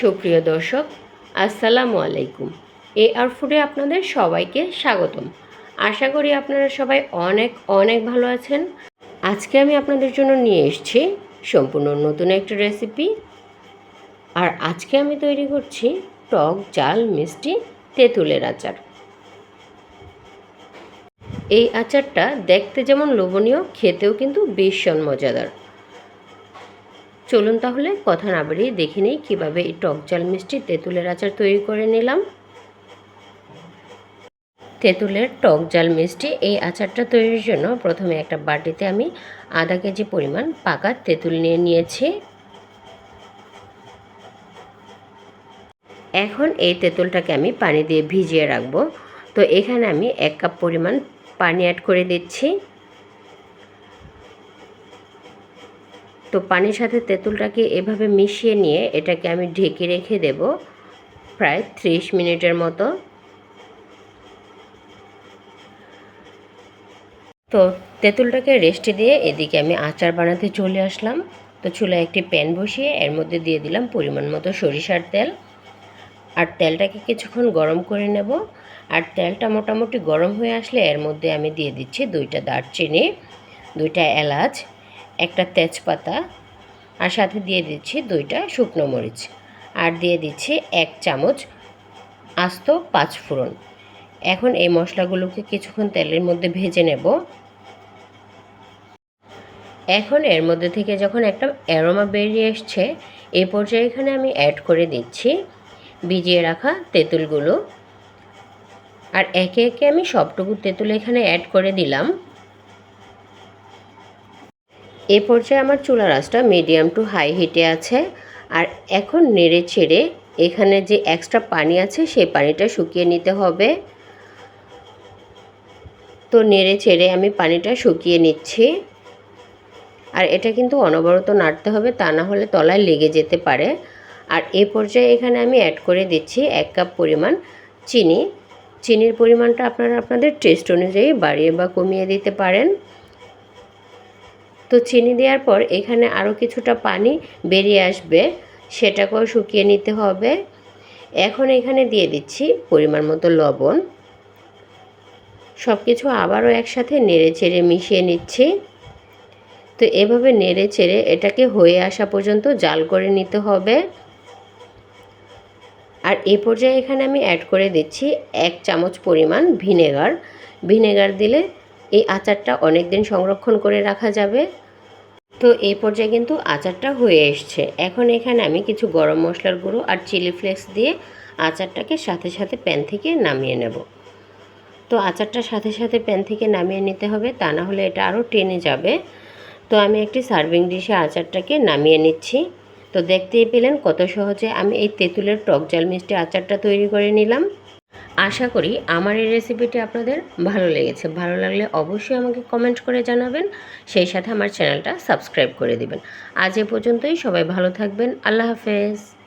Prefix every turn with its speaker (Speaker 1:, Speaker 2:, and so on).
Speaker 1: সুপ্রিয় দর্শক, আসসালামু আলাইকুম। এ আর ফুডে আপনাদের সবাইকে স্বাগতম। আশা করি আপনারা সবাই অনেক অনেক ভালো আছেন। আজকে আমি আপনাদের জন্য নিয়ে এসেছি সম্পূর্ণ নতুন একটা রেসিপি আর আজকে আমি তৈরি করছি টক জাল মিষ্টি তেঁতুলের আচার। এই আচারটা দেখতে যেমন লোভনীয়, খেতেও কিন্তু ভীষণ মজাদার। চলুন তাহলে কথা না বাড়িয়ে দেখে নিই কীভাবে এই টক জাল মিষ্টি তেঁতুলের আচার তৈরি করে নিলাম। তেঁতুলের টক জাল মিষ্টি এই আচারটা তৈরির জন্য প্রথমে একটা বাটিতে আমি আধা কেজি পরিমাণ পাকা তেঁতুল নিয়ে নিয়েছি। এখন এই তেঁতুলটাকে আমি পানি দিয়ে ভিজিয়ে রাখব। তো এখানে আমি এক কাপ পরিমাণ পানি অ্যাড করে দিচ্ছি। তো পানির সাথে তেঁতুলটাকে এভাবে মিশিয়ে নিয়ে এটাকে আমি ঢেকে রেখে দেব প্রায় ত্রিশ মিনিটের মতো। তো তেঁতুলটাকে রেস্টে দিয়ে এদিকে আমি আচার বানাতে চলে আসলাম। তো চুলায় একটি প্যান বসিয়ে এর মধ্যে দিয়ে দিলাম পরিমাণ মতো সরিষার তেল। আর তেলটাকে কিছুক্ষণ গরম করে নেব। আর তেলটা মোটামুটি গরম হয়ে আসলে এর মধ্যে আমি দিয়ে দিচ্ছি দুইটা দারচিনি, দুইটা এলাচ একটা তেজপাতা আর সাথে দিয়ে দিচ্ছি দুইটা শুকনো মরিচ। আর দিয়ে দিচ্ছি এক চামচ আস্ত পাঁচ ফোড়ন এখন এই মশলাগুলোকে কিছুক্ষণ তেলের মধ্যে ভেজে নেব। এখন এর মধ্যে থেকে যখন একটা অ্যারোমা বেরিয়ে এসছে এই পর্যায়ে এখানে আমি অ্যাড করে দিচ্ছি ভিজিয়ে রাখা তেঁতুলগুলো। আর একে একে আমি সবটুকু তেঁতুল এখানে অ্যাড করে দিলাম। এ পর্যায়ে আমার চুলার আঁচটা মিডিয়াম টু হাই হিটে আছে। আর এখন নেড়ে ছেড়ে এখানে যে এক্সট্রা পানি আছে, সেই পানিটা শুকিয়ে নিতে হবে। তো নেড়ে ছেড়ে আমি পানিটা শুকিয়ে নিচ্ছি। আর এটা কিন্তু অনবরত নাড়তে হবে, তা না হলে তলায় লেগে যেতে পারে। আর এ পর্যায়ে এখানে আমি অ্যাড করে দিচ্ছি এক কাপ পরিমাণ চিনি। চিনির পরিমাণটা আপনারা আপনাদের টেস্ট অনুযায়ী বাড়িয়ে বা কমিয়ে দিতে পারেন। তো চিনি দেওয়ার পর এখানে আরও কিছুটা পানি বেরিয়ে আসবে, সেটাকেও শুকিয়ে নিতে হবে। এখন এখানে দিয়ে দিচ্ছি পরিমাণ মতো লবণ। সব কিছু আবারও একসাথে নেড়ে চেড়ে মিশিয়ে নিচ্ছি। তো এভাবে নেড়ে চেড়ে এটাকে হয়ে আসা পর্যন্ত জাল করে নিতে হবে। আর এ পর্যায়ে এখানে আমি অ্যাড করে দিচ্ছি এক চামচ পরিমাণ ভিনেগার। ভিনেগার দিলে এই আচারটা অনেক দিন সংরক্ষণ করে রাখা যাবে। তো এই পর্যায়ে কিন্তু আচারটা হয়ে এসছে। এখন এখানে আমি কিছু গরম মশলার গুঁড়ো আর চিলি ফ্লেক্স দিয়ে আচারটাকে সাথে সাথে প্যান থেকে নামিয়ে নেব। তো আচারটা সাথে সাথে প্যান থেকে নামিয়ে নিতে হবে, তা না হলে এটা আরও টেনে যাবে। তো আমি একটি সার্ভিং ডিশে আচারটাকে নামিয়ে নিচ্ছি। তো দেখতেই পেলেন কত সহজে আমি এই তেঁতুলের টক জাল মিষ্টি আচারটা তৈরি করে নিলাম। আশা করি আমার এই রেসিপিটি আপনাদের ভালো লেগেছে। ভালো লাগলে অবশ্যই আমাকে কমেন্ট করে জানাবেন, সেই সাথে আমার চ্যানেলটা সাবস্ক্রাইব করে দিবেন। আজ এ পর্যন্তই, সবাই ভালো থাকবেন, আল্লাহ হাফেজ।